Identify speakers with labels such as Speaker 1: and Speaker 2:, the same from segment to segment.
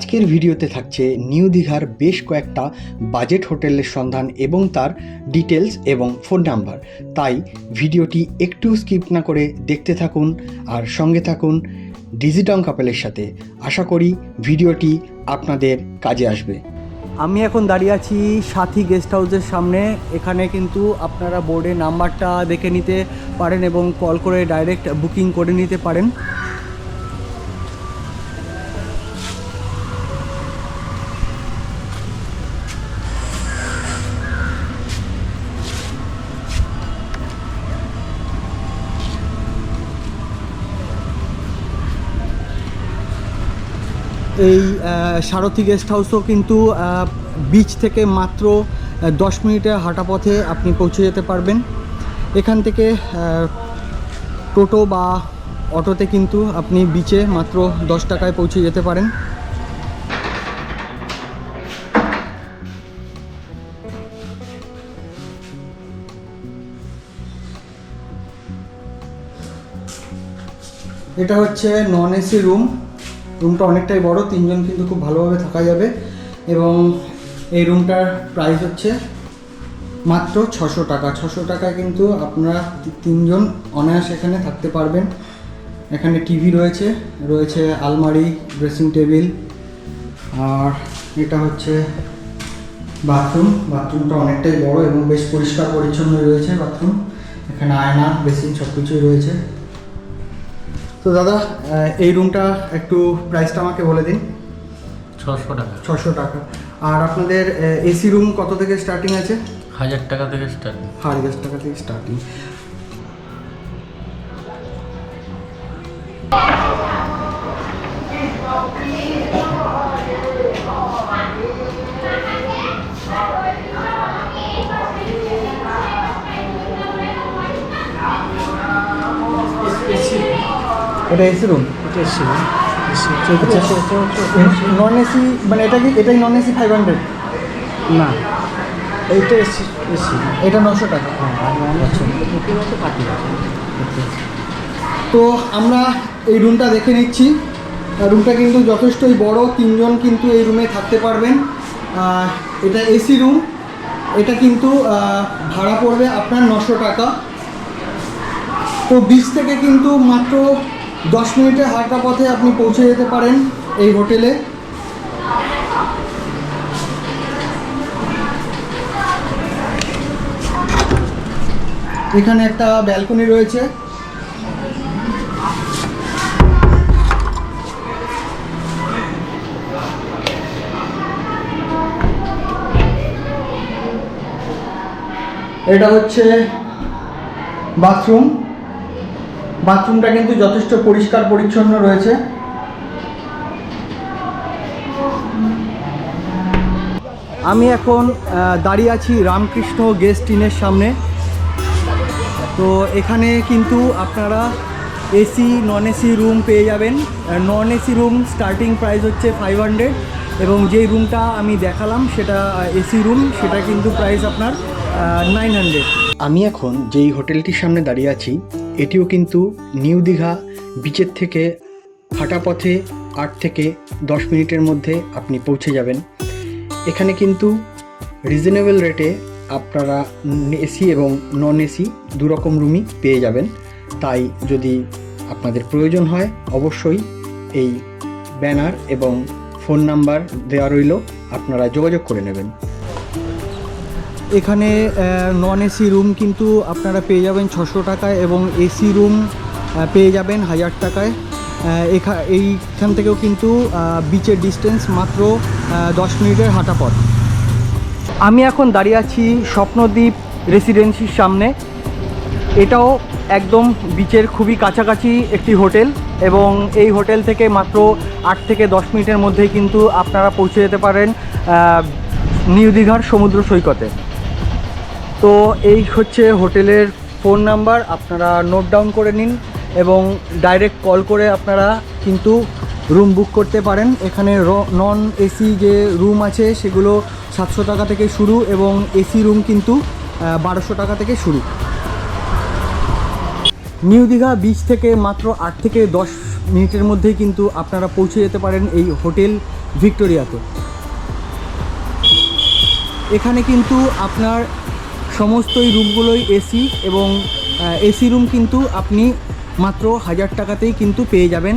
Speaker 1: আজকের ভিডিওতে থাকছে নিউ দীঘার বেশ কয়েকটা বাজেট হোটেলের সন্ধান এবং তার ডিটেলস এবং ফোন নাম্বার। তাই ভিডিওটি একটু স্কিপ না করে দেখতে থাকুন আর সঙ্গে থাকুন ডিজিটং কাপেলের সাথে। আশা করি ভিডিওটি আপনাদের কাজে আসবে। আমি এখন দাঁড়িয়ে আছি সাথী গেস্ট হাউসের সামনে। এখানে কিন্তু আপনারা বোর্ডে নাম্বারটা দেখে নিতে পারেন এবং কল করে ডাইরেক্ট বুকিং করে নিতে পারেন। এই সারথি গেস্ট হাউসও কিন্তু বিচ থেকে মাত্র দশ মিনিটের হাঁটা পথে আপনি পৌঁছে যেতে পারবেন। এখান থেকে টোটো বা অটোতে কিন্তু আপনি বিচে মাত্র দশ টাকায় পৌঁছে যেতে পারেন। এটা হচ্ছে নন এসি রুম রুমটা অনেকটাই বড়, তিনজন কিন্তু খুব ভালোভাবে থাকা যাবে এবং এই রুমটার প্রাইস হচ্ছে মাত্র ছশো টাকা। ছশো টাকায় কিন্তু আপনারা তিনজন অনায়াস এখানে থাকতে পারবেন। এখানে টিভি রয়েছে রয়েছে আলমারি ড্রেসিং টেবিল আর এটা হচ্ছে বাথরুম বাথরুমটা অনেকটাই বড় এবং বেশ পরিষ্কার পরিচ্ছন্ন রয়েছে বাথরুম এখানে আয়না, বেসিন সব কিছুই রয়েছে। তো দাদা এই রুমটা একটু প্রাইসটা আমাকে বলে দিন।
Speaker 2: ছশো টাকা।
Speaker 1: ছশো টাকা। আর আপনাদের এসি রুম কত থেকে স্টার্টিং আছে?
Speaker 2: হাজার টাকা থেকে স্টার্টিং
Speaker 1: হাজার টাকা থেকে স্টার্টিং এটা এসি রুম এটা এসি রুম নন এসি মানে এটা কি এটাই নন এসি ফাইভ হান্ড্রেড
Speaker 3: না এইটা এসি এসি
Speaker 1: এটা নশো টাকা।
Speaker 3: আচ্ছা।
Speaker 1: তো আমরা এই রুমটা দেখে নিচ্ছি। রুমটা কিন্তু যথেষ্টই বড় তিনজন কিন্তু এই রুমে থাকতে পারবেন। এটা এসি রুম এটা কিন্তু ভাড়া পড়বে আপনার নশো টাকা। তো বিচ থেকে কিন্তু মাত্র দশ মিনিটে হাঁটা পথে আপনি পৌঁছে যেতে পারেন এই হোটেলে। এখানে একটা ব্যালকনি রয়েছে। এটা হচ্ছে বাথরুম। বাথরুমটা কিন্তু যথেষ্ট পরিষ্কার পরিচ্ছন্ন রয়েছে। আমি এখন দাঁড়িয়ে আছি রামকৃষ্ণ গেস্ট ইনের সামনে। তো এখানে কিন্তু আপনারা এসি নন এসি রুম পেয়ে যাবেন। Non AC room starting price হচ্ছে ফাইভ হান্ড্রেড এবং যেই রুমটা আমি দেখালাম সেটা এসি রুম, সেটা কিন্তু প্রাইস আপনার নাইন হান্ড্রেড আমি এখন যেই হোটেলটির সামনে দাঁড়িয়ে আছি এটিও কিন্তু নিউ দীঘা বিচের থেকে হাঁটা পথে আট থেকে দশ মিনিটের মধ্যে আপনি পৌঁছে যাবেন। এখানে কিন্তু রিজনেবল রেটে আপনারা এসি এবং নন এসি দু রকম রুমই পেয়ে যাবেন। তাই যদি আপনাদের প্রয়োজন হয়, অবশ্যই এই ব্যানার এবং ফোন নাম্বার দেওয়া রইল, আপনারা যোগাযোগ করে নেবেন। এখানে নন এসি রুম কিন্তু আপনারা পেয়ে যাবেন ছশো টাকায় এবং এসি রুম পেয়ে যাবেন হাজার টাকায়। এখা, এইখান থেকেও কিন্তু বিচের ডিস্টেন্স মাত্র দশ মিনিটের হাঁটা পথ। আমি এখন দাঁড়িয়ে আছি স্বপ্নদ্বীপ রেসিডেন্সির সামনে। এটাও একদম বিচের খুবই কাছাকাছি একটি হোটেল এবং এই হোটেল থেকে মাত্র আট থেকে দশ মিনিটের মধ্যেই কিন্তু আপনারা পৌঁছে যেতে পারেন নিউ দীঘার সমুদ্র সৈকতে। তো এই হচ্ছে হোটেলের ফোন নাম্বার, আপনারা নোট ডাউন করে নিন এবং ডাইরেক্ট কল করে আপনারা কিন্তু রুম বুক করতে পারেন। এখানে নন এসি যে রুম আছে সেগুলো সাতশো টাকা থেকে শুরু এবং এসি রুম কিন্তু বারোশো টাকা থেকে শুরু। নিউ দীঘা বিচ থেকে মাত্র আট থেকে দশ মিনিটের মধ্যেই কিন্তু আপনারা পৌঁছে যেতে পারেন এই হোটেল ভিক্টোরিয়াতে। এখানে কিন্তু আপনার সমস্তই রুমগুলোই এসি এবং এসি রুম কিন্তু আপনি মাত্র হাজার টাকাতেই কিন্তু পেয়ে যাবেন।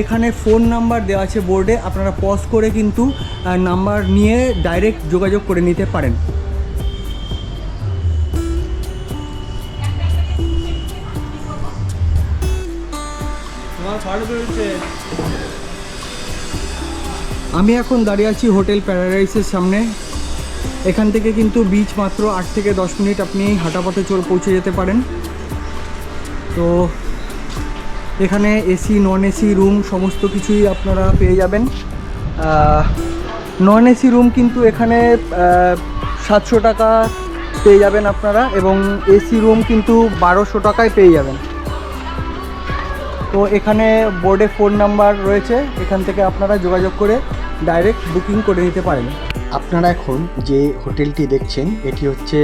Speaker 1: এখানে ফোন নাম্বার দেওয়া আছে বোর্ডে আপনারা পজ করে কিন্তু নাম্বার নিয়ে ডাইরেক্ট যোগাযোগ করে নিতে পারেন। আমি এখন দাঁড়িয়ে আছি হোটেল প্যারাডাইসের সামনে। এখান থেকে কিন্তু বিচ মাত্র আট থেকে দশ মিনিট আপনি হাঁটাপথে চল পৌঁছে যেতে পারেন। তো এখানে এসি নন এসি রুম সমস্ত কিছুই আপনারা পেয়ে যাবেন। নন এসি রুম কিন্তু এখানে সাতশো টাকা পেয়ে যাবেন আপনারা এবং এসি রুম কিন্তু বারোশো টাকায় পেয়ে যাবেন। তো এখানে বোর্ডে ফোন নাম্বার রয়েছে, এখান থেকে আপনারা যোগাযোগ করে ডাইরেক্ট বুকিং করে নিতে পারেন। আপনারা এখন যে হোটেলটি দেখছেন, এটি হচ্ছে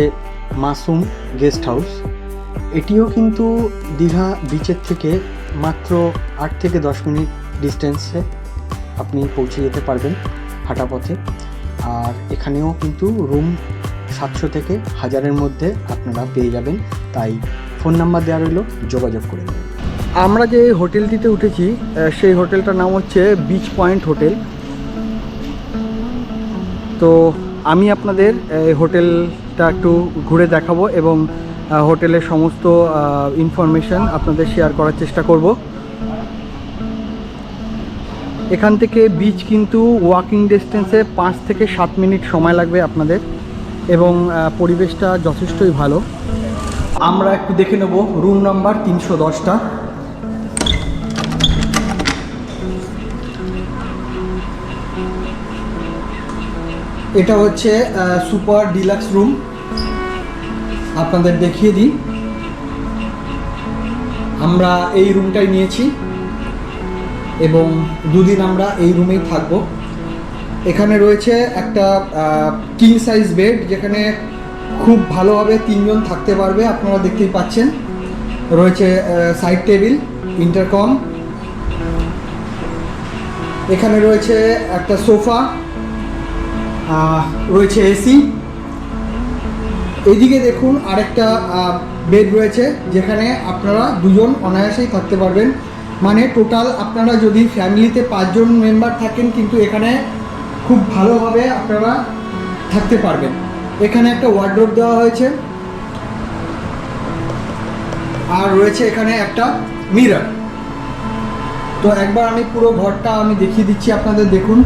Speaker 1: মাসুম গেস্ট হাউস। এটিও কিন্তু দীঘা বিচের থেকে মাত্র আট থেকে দশ মিনিট ডিস্টেন্সে আপনি পৌঁছে যেতে পারবেন হাঁটা পথে। আর এখানেও কিন্তু রুম সাতশো থেকে হাজারের মধ্যে আপনারা পেয়ে যাবেন। তাই ফোন নাম্বার দেওয়া রইল, যোগাযোগ করে নেবেন আমরা যে হোটেলটিতে উঠেছি সেই হোটেলটার নাম হচ্ছে বিচ পয়েন্ট হোটেল তো আমি আপনাদের এই হোটেলটা একটু ঘুরে দেখাবো এবং হোটেলের সমস্ত ইনফরমেশন আপনাদের শেয়ার করার চেষ্টা করব। এখান থেকে বিচ কিন্তু ওয়াকিং ডিস্টেন্সে পাঁচ থেকে সাত মিনিট সময় লাগবে আপনাদের এবং পরিবেশটা যথেষ্টই ভালো। আমরা একটু দেখে নেব রুম নাম্বার তিনশো দশটা। এটা হচ্ছে সুপার ডিলাক্স রুম। আপনাদের দেখিয়ে দিই। আমরা এই রুমটাই নিয়েছি এবং দুদিন আমরা এই রুমেই থাকব। এখানে রয়েছে একটা কিং সাইজ বেড যেখানে খুব ভালোভাবে তিনজন থাকতে পারবে, আপনারা দেখতেই পাচ্ছেন। রয়েছে সাইড টেবিল ইন্টারকম এখানে রয়েছে একটা সোফা রয়েছে এসি। এদিকে দেখুন আরেকটা বেড রয়েছে, যেখানে আপনারা দুজন অনায়াসেই থাকতে পারবেন। মানে টোটাল আপনারা যদি ফ্যামিলিতে পাঁচজন মেম্বার থাকেন, কিন্তু এখানে খুব ভালোভাবে আপনারা থাকতে পারবেন। এখানে একটা ওয়ার্ড্রোব দেওয়া হয়েছে। আর রয়েছে এখানে একটা মিরার তো একবার আমি পুরো ঘরটা আমি দেখিয়ে দিচ্ছি আপনাদের, দেখুন।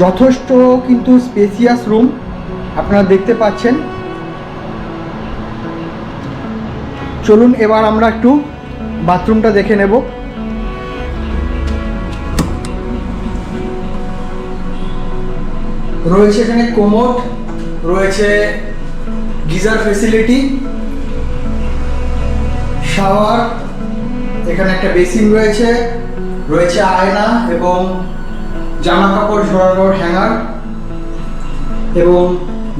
Speaker 1: যথেষ্ট কিন্তু স্পেসিয়াস রুম আপনারা দেখতে পাচ্ছেন। চলুন এবার আমরা একটু বাথরুমটা দেখে নেব। রয়েছে এখানে কোমোড রয়েছে গিজার ফেসিলিটি শাওয়ার এখানে একটা বেসিন রয়েছে রয়েছে আয়না এবং জামা কাপড় ঝরানোর হ্যাঙ্গার এবং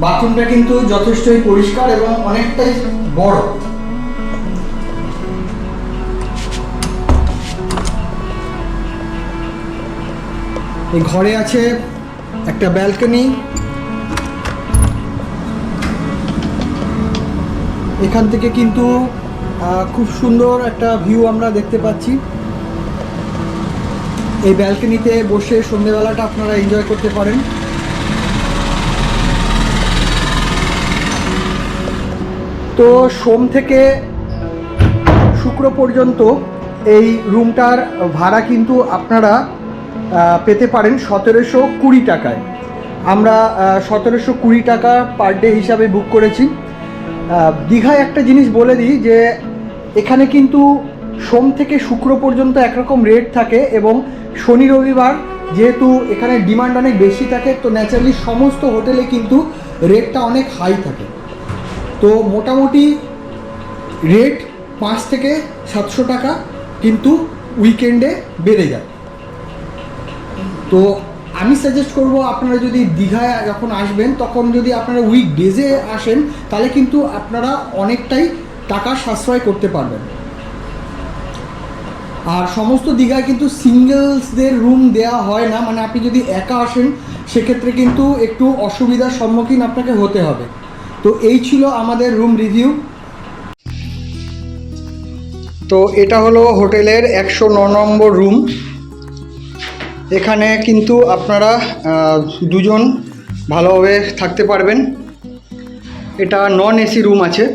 Speaker 1: বাথরুমটা কিন্তু যথেষ্টই পরিষ্কার এবং অনেকটাই বড়। এই ঘরে আছে একটা ব্যালকনি। এখান থেকে কিন্তু খুব সুন্দর একটা ভিউ আমরা দেখতে পাচ্ছি। এই ব্যালকনিতে বসে সন্ধেবেলাটা আপনারা এনজয় করতে পারেন। তো সোম থেকে শুক্র পর্যন্ত এই রুমটার ভাড়া কিন্তু আপনারা পেতে পারেন সতেরোশো কুড়ি টাকায়। আমরা সতেরোশো কুড়ি টাকা পার ডে হিসাবে বুক করেছি। দীঘায় একটা জিনিস বলে দিই যে, এখানে কিন্তু সোম থেকে শুক্র পর্যন্ত একরকম রেট থাকে এবং শনি রবিবার যেহেতু এখানে ডিমান্ড অনেক বেশি থাকে, তো ন্যাচারালি সমস্ত হোটেলে কিন্তু রেটটা অনেক হাই থাকে। তো মোটামুটি রেট পাঁচ থেকে সাতশো টাকা কিন্তু উইকেন্ডে বেড়ে যায়। তো আমি সাজেস্ট করব আপনারা যদি দীঘায় যখন আসবেন, তখন যদি আপনারা উইক ডেজে আসেন, তাহলে কিন্তু আপনারা অনেকটাই টাকা সাশ্রয় করতে পারবেন। আর সমস্ত দীঘায় কিন্তু সিঙ্গেলসদের রুম দেওয়া হয় না মানে আপনি যদি একা আসেন, সেক্ষেত্রে কিন্তু একটু অসুবিধার সম্মুখীন আপনাকে হতে হবে। তো এই ছিল আমাদের রুম রিভিউ তো এটা হলো হোটেলের একশো ন নম্বর রুম এখানে কিন্তু আপনারা দুজন ভালোভাবে থাকতে পারবেন। এটা নন এসি রুম আছে।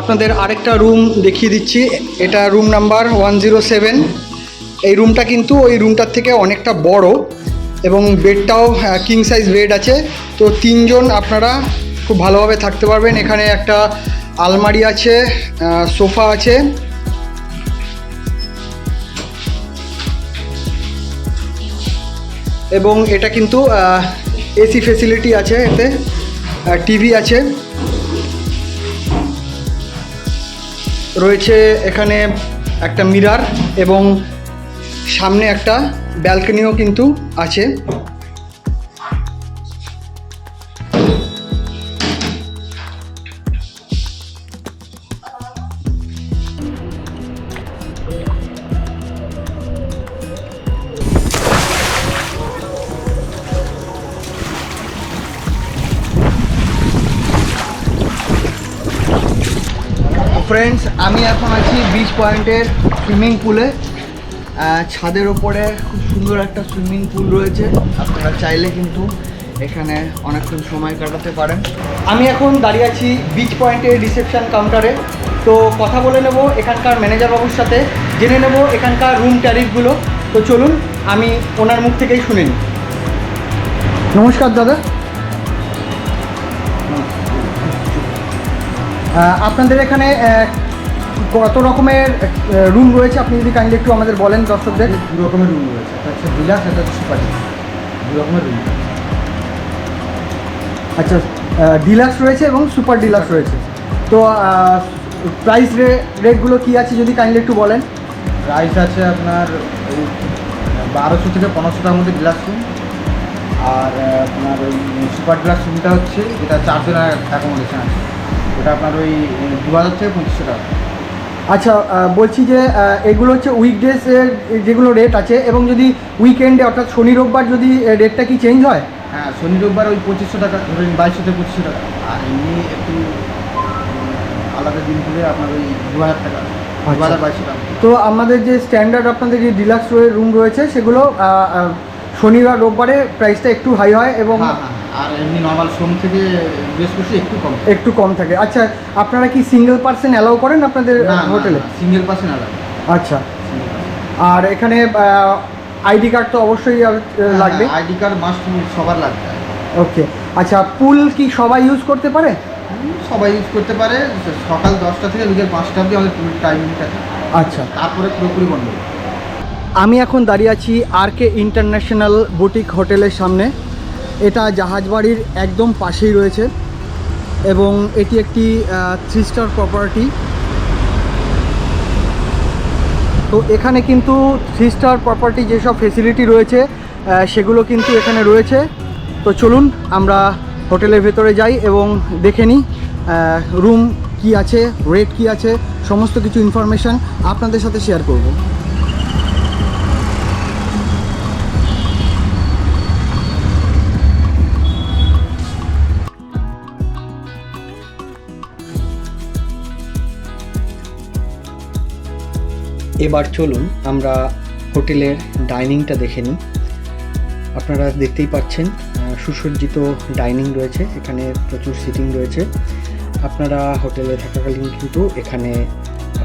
Speaker 1: আপনাদের আরেকটা রুম দেখিয়ে দিচ্ছি। এটা room number one zero seven এই রুমটা কিন্তু ওই রুমটার থেকে অনেকটা বড় এবং বেডটাও কিং সাইজ বেড আছে। তো তিনজন আপনারা খুব ভালোভাবে থাকতে পারবেন। এখানে একটা আলমারি আছে সোফা আছে। এবং এটা কিন্তু এসি ফেসিলিটি আছে এতে টিভি আছে। রয়েছে এখানে একটা মিরার এবং সামনে একটা ব্যালকনিও কিন্তু আছে। পয়েন্টের সুইমিং পুলে ছাদের ওপরে খুব সুন্দর একটা সুইমিং পুল রয়েছে। আপনারা চাইলে কিন্তু এখানে অনেকক্ষণ সময় কাটাতে পারেন। আমি এখন দাঁড়িয়ে আছি বিচ পয়েন্টের রিসেপশন কাউন্টারে তো কথা বলে নেব এখানকার ম্যানেজার বাবুর সাথে। জেনে নেব এখানকার রুম ট্যারিফগুলো তো চলুন, আমি ওনার মুখ থেকেই শুনে নিই। নমস্কার, দাদা। আপনাদের এখানে কত রকমের রুম রয়েছে? আপনি যদি কাইন্ডলি একটু আমাদের বলেন দর্শকদের।
Speaker 3: দু রকমের রুম রয়েছে। একটা হচ্ছে ডিলাক্স একটা হচ্ছে সুপার দু রকমের রুম
Speaker 1: আচ্ছা ডিলাক্স রয়েছে এবং সুপার ডিলাক্স রয়েছে। তো প্রাইস রেটগুলো কি আছে যদি কাইন্ডলি একটু বলেন?
Speaker 3: প্রাইস আছে আপনার ওই বারোশো থেকে পনেরোশো টাকার মধ্যে ডিলাক্স রুম আর আপনার ওই সুপার ডিলাক্স রুমটা হচ্ছে যেটা চারজনের অ্যাকোমোডেশন আছে। ওটা আপনার ওই দু হাজার থেকে পঁচিশশো টাকা।
Speaker 1: আচ্ছা বলছি যে এগুলো হচ্ছে উইকডেজের যেগুলো রেট আছে এবং যদি উইকেন্ডে অর্থাৎ শনি রোববার যদি রেটটা কি চেঞ্জ হয়?
Speaker 3: হ্যাঁ শনি রোববার ওই পঁচিশশো টাকা ধরেন বাইশশো থেকে পঁচিশশো টাকা। আর এমনি একটু আলাদা দিন করে আপনার ওই দু হাজার টাকা দু হাজার বাইশশো টাকা।
Speaker 1: তো আমাদের যে স্ট্যান্ডার্ড আপনাদের যে ডিলাক্স রুম রয়েছে সেগুলো শনিবার রোববারে প্রাইসটা একটু হাই হয় এবং
Speaker 3: হ্যাঁ হ্যাঁ। আর এমনি নর্মাল সোম থেকে বৃহস্পতি একটু কম।
Speaker 1: একটু কম থাকে। আচ্ছা আপনারা কি সিঙ্গেল পার্সন অ্যালাউ করেন আপনাদের হোটেলে
Speaker 3: সিঙ্গেল পার্সেন্ট আলাদা
Speaker 1: আচ্ছা। আর এখানে আইডি কার্ড তো অবশ্যই আহ, লাগবে?
Speaker 3: আইডি কার্ড মাস্ট সবার লাগবে।
Speaker 1: ওকে আচ্ছা পুল কি সবাই ইউজ করতে পারে?
Speaker 3: সবাই ইউজ করতে পারে। সকাল দশটা থেকে বিকেল পাঁচটা অবধি আমাদের টাইমিং আছে
Speaker 1: আচ্ছা।
Speaker 3: তারপরে পুরোপুরি বন্ধ।
Speaker 1: আমি এখন দাঁড়িয়ে আছি আর কে ইন্টারন্যাশনাল বুটিক হোটেলের সামনে। এটা জাহাজবাড়ির একদম পাশেই রয়েছে এবং এটি একটি থ্রি স্টার প্রপার্টি তো এখানে কিন্তু থ্রি স্টার প্রপার্টি যেসব ফেসিলিটি রয়েছে সেগুলো কিন্তু এখানে রয়েছে। তো চলুন আমরা হোটেলের ভেতরে যাই এবং দেখে নিই রুম কি আছে রেট কি আছে, সমস্ত কিছু ইনফরমেশান আপনাদের সাথে শেয়ার করব। এবার চলুন আমরা হোটেলের ডাইনিংটা দেখে নিই। আপনারা দেখতেই পাচ্ছেন সুসজ্জিত ডাইনিং রয়েছে, এখানে প্রচুর সিটিং রয়েছে। আপনারা হোটেলে থাকাকালীন কিন্তু এখানে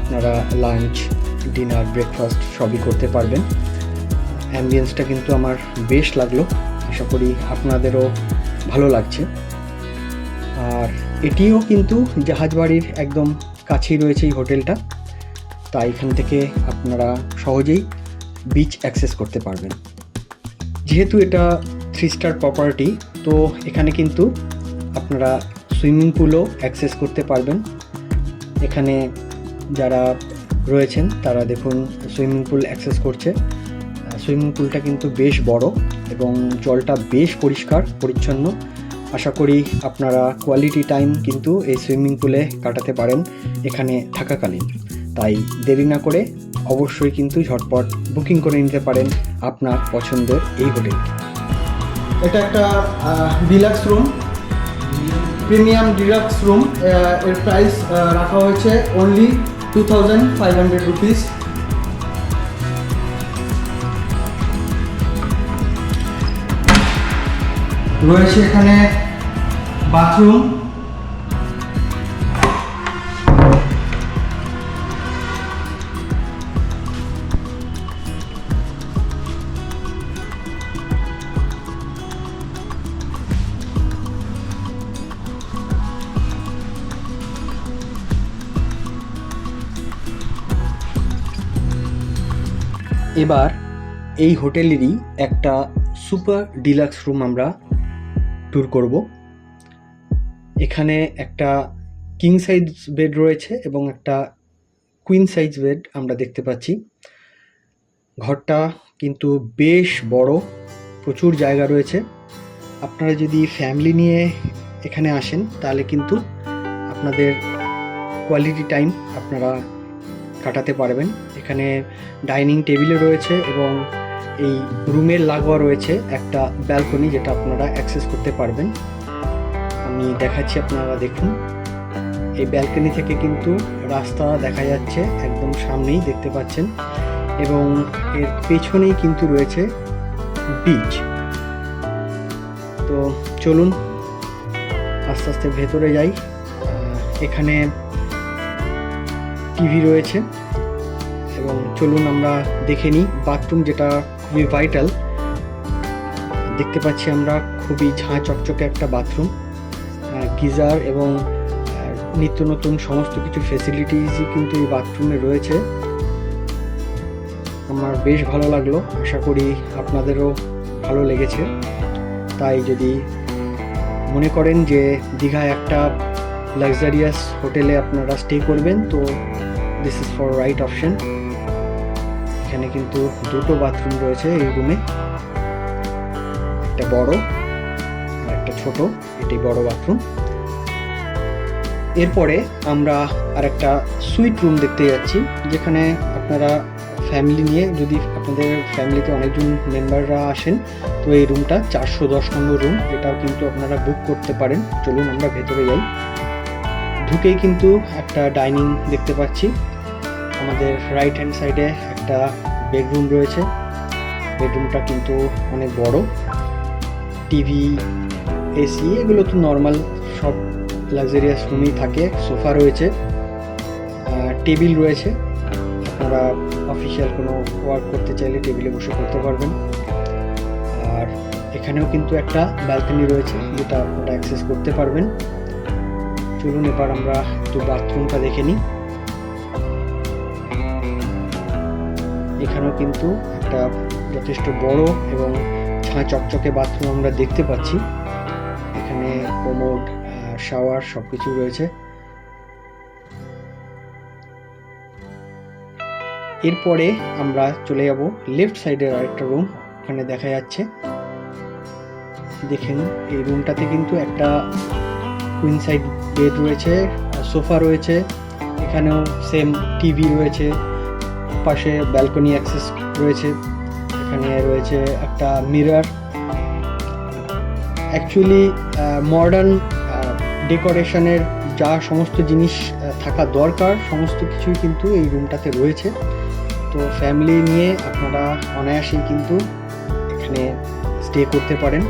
Speaker 1: আপনারা লাঞ্চ, ডিনার, ব্রেকফাস্ট সবই করতে পারবেন। অ্যাম্বিয়েন্সটা কিন্তু আমার বেশ লাগল, আশা করি আপনাদেরও ভালো লাগছে। আর এটিও কিন্তু জাহাজবাড়ির একদম কাছেই রয়েছে এই হোটেলটা। তাই এখান থেকে আপনারা সহজেই বিচ অ্যাক্সেস করতে পারবেন। যেহেতু এটা থ্রি স্টার প্রপার্টি তো এখানে কিন্তু আপনারা সুইমিং পুলও অ্যাক্সেস করতে পারবেন। এখানে যারা রয়েছেন, তারা দেখুন সুইমিং পুল অ্যাক্সেস করছে। সুইমিং পুলটা কিন্তু বেশ বড় এবং জলটা বেশ পরিষ্কার, পরিচ্ছন্ন। আশা করি আপনারা কোয়ালিটি টাইম কিন্তু এই সুইমিং পুলে কাটাতে পারেন এখানে থাকাকালীন। তাই দেরি না করে অবশ্যই কিন্তু ঝটপট বুকিং করে নিতে পারেন আপনার পছন্দের এই হোটেল। এটা একটা deluxe room premium deluxe room এর প্রাইস রাখা হয়েছে only two thousand five hundred rupees রয়েছে এখানে বাথরুম এবার এই হোটেলেরই একটা সুপার ডিলাক্স রুম আমরা ট্যুর করব। এখানে একটা কিং সাইজ বেড রয়েছে এবং একটা কুইন সাইজ বেড আমরা দেখতে পাচ্ছি। ঘরটা কিন্তু বেশ বড়, প্রচুর জায়গা রয়েছে। আপনারা যদি ফ্যামিলি নিয়ে এখানে আসেন, তাহলে কিন্তু আপনাদের কোয়ালিটি টাইম আপনারা কাটাতে পারবেন। এখানে ডাইনিং টেবিলও রয়েছে এবং এই রুমের লাগোয়া রয়েছে একটা ব্যালকনি যেটা আপনারা অ্যাক্সেস করতে পারবেন। আমি দেখাচ্ছি আপনারা দেখুন। এই ব্যালকনি থেকে কিন্তু রাস্তা দেখা যাচ্ছে একদম সামনেই দেখতে পাচ্ছেন এবং এর পেছনেই কিন্তু রয়েছে বিচ তো চলুন, আস্তে আস্তে ভেতরে যাই। এখানে টিভি রয়েছে। এবং চলুন আমরা দেখে নিই বাথরুম যেটা খুবই ভাইটাল দেখতে পাচ্ছি আমরা খুবই ঝাঁ চকচকে একটা বাথরুম গিজার এবং নিত্য নতুন সমস্ত কিছু ফেসিলিটিসই কিন্তু এই বাথরুমে রয়েছে। আমার বেশ ভালো লাগল, আশা করি আপনাদেরও ভালো লেগেছে। তাই যদি মনে করেন যে দীঘায় একটা লাক্সারিয়াস হোটেলে আপনারা স্টে করবেন, তো this is for right option এখানে কিন্তু দুটো বাথরুম রয়েছে এই রুমে একটা বড় আর একটা ছোট এটি বড় বাথরুম এরপরে আমরা আর একটা সুইট রুম দেখতে যাচ্ছি, যেখানে আপনারা ফ্যামিলি নিয়ে, যদি আপনাদের ফ্যামিলিতে অনেকজন মেম্বাররা আসেন, তো এই রুমটা চারশো দশ নম্বর রুম এটাও কিন্তু আপনারা বুক করতে পারেন। চলুন আমরা ভেতরে যাই। ঢুকেই কিন্তু একটা ডাইনিং দেখতে পাচ্ছি। আমাদের রাইট হ্যান্ড সাইডে একটা বেডরুম রয়েছে। বেডরুমটা কিন্তু অনেক বড়। টিভি এসি এগুলো তো নর্মাল সব লাক্সারিয়াস রুমেই থাকে। সোফা রয়েছে। টেবিল রয়েছে। আপনারা অফিসিয়াল কোনো ওয়ার্ক করতে চাইলে টেবিলে বসে করতে পারবেন। আর এখানেও কিন্তু একটা ব্যালকনি রয়েছে, যেটা আপনারা অ্যাক্সেস করতে পারবেন। চলুন এবার আমরা একটু বাথরুমটা দেখে নিই। এখানেও কিন্তু একটা যথেষ্ট বড় এবং ঝাঁ চকচকে বাথরুম আমরা দেখতে পাচ্ছি। এখানে কোমোড শাওয়ার সব কিছু রয়েছে। এরপরে আমরা চলে যাব লেফট সাইডের আরেকটা রুম ওখানে দেখা যাচ্ছে, দেখেন এই রুমটাতে কিন্তু একটা কুইন সাইড বেড রয়েছে সোফা রয়েছে। এখানেও সেম টিভি রয়েছে। পাশে ব্যালকনি অ্যাক্সেস রয়েছে। এখানে রয়েছে একটা মিরর অ্যাকচুয়ালি মডার্ন ডেকোরেশনের যা সমস্ত জিনিস থাকা দরকার, সমস্ত কিছুই কিন্তু এই রুমটাতে রয়েছে। তো ফ্যামিলি নিয়ে আপনারা অনায়াসেই কিন্তু এখানে স্টে করতে পারেন।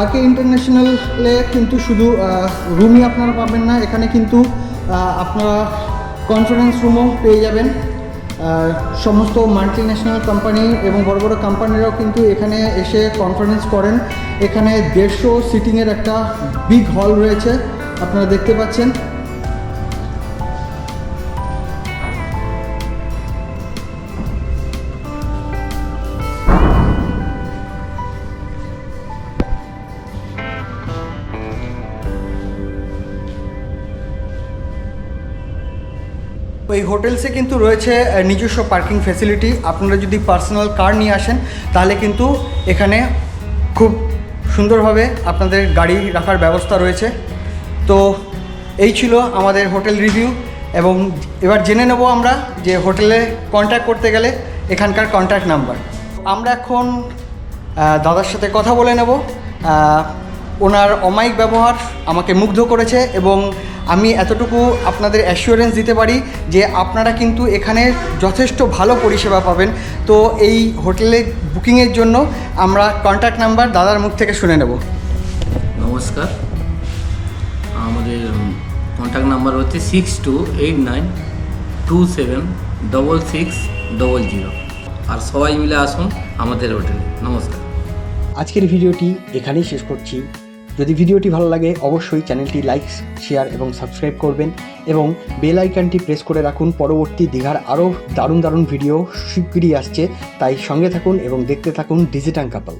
Speaker 1: আরকে ইন্টারন্যাশনালে কিন্তু শুধু রুমই আপনারা পাবেন না, এখানে কিন্তু আপনারা কনফারেন্স রুমও পেয়ে যাবেন। সমস্ত মাল্টি ন্যাশনাল কোম্পানি এবং বড় বড় কোম্পানিরাও কিন্তু এখানে এসে কনফারেন্স করেন। এখানে দেড়শো সিটিংয়ের একটা বিগ হল রয়েছে, আপনারা দেখতে পাচ্ছেন। এই হোটেলসে কিন্তু রয়েছে নিজস্ব পার্কিং ফেসিলিটি আপনারা যদি পার্সোনাল কার নিয়ে আসেন, তাহলে কিন্তু এখানে খুব সুন্দরভাবে আপনাদের গাড়ি রাখার ব্যবস্থা রয়েছে। তো এই ছিল আমাদের হোটেল রিভিউ এবং এবার জেনে নেব আমরা যে হোটেলে কন্ট্যাক্ট করতে গেলে এখানকার কন্ট্যাক্ট নাম্বার আমরা এখন দাদার সাথে কথা বলে নেব। ওনার অমায়িক ব্যবহার আমাকে মুগ্ধ করেছে এবং আমি এতটুকু আপনাদের অ্যাসিওরেন্স দিতে পারি যে আপনারা কিন্তু এখানে যথেষ্ট ভালো পরিষেবা পাবেন। তো এই হোটেলে বুকিংয়ের জন্য আমরা কন্ট্যাক্ট নাম্বার দাদার মুখ থেকে শুনে নেব।
Speaker 2: নমস্কার। আমাদের কন্ট্যাক্ট নাম্বার হচ্ছে six two eight nine two seven double six double zero আর সবাই মিলে আসুন আমাদের হোটেলে। নমস্কার।
Speaker 1: আজকের ভিডিওটি এখানেই শেষ করছি। যদি ভিডিওটি ভালো লাগে, অবশ্যই চ্যানেলটি লাইক, শেয়ার এবং সাবস্ক্রাইব করবেন এবং বেল আইকনটি প্রেস করে রাখুন। পরবর্তী দীঘার আরও দারুণ দারুণ ভিডিও শিগগিরই আসছে। তাই সঙ্গে থাকুন এবং দেখতে থাকুন ডিজিটাল কাপল।